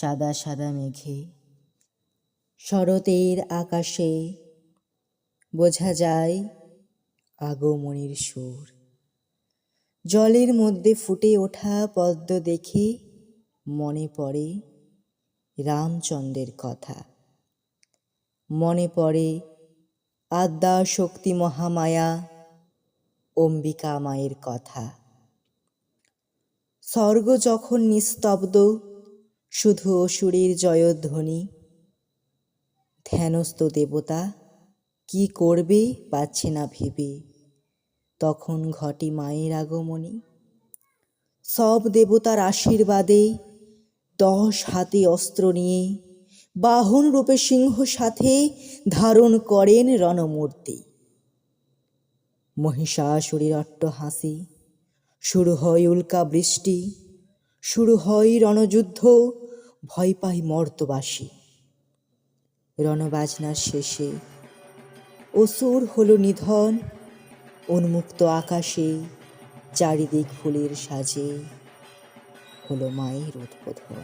সাদা সাদা মেঘে। শরতের আকাশে বোঝা যায় আগমনের সুর। জলের মধ্যে ফুটে ওঠা পদ্ম দেখে মনে পড়ে রামচন্দ্রের কথা। মনে পড়ে আদ্যা শক্তি মহামায়া অম্বিকা মায়ের কথা। স্বর্গ যখন নিস্তব্ধ শুধু অসুরের জয়ধ্বনি। ধ্যানস্থ দেবতা, কি করবে পাচ্ছে না ভেবে। তখন ঘটে মায়ের আগমনী। সব দেবতার আশীর্বাদে দশ হাতে অস্ত্র নিয়ে বাহন রূপে সিংহ সাথে ধারণ করেন রণমূর্তি। মহিষাসুরের অট্টহাসি, শুরু হয় উল্কা বৃষ্টি শুরু হয় রণযুদ্ধ, ভয় পাই মর্তবাসী। রণবাজনার শেষে অসুর হল নিধন, উন্মুক্ত আকাশে চারিদিক ফুলের সাজে হলো মায়ের উদ্বোধন।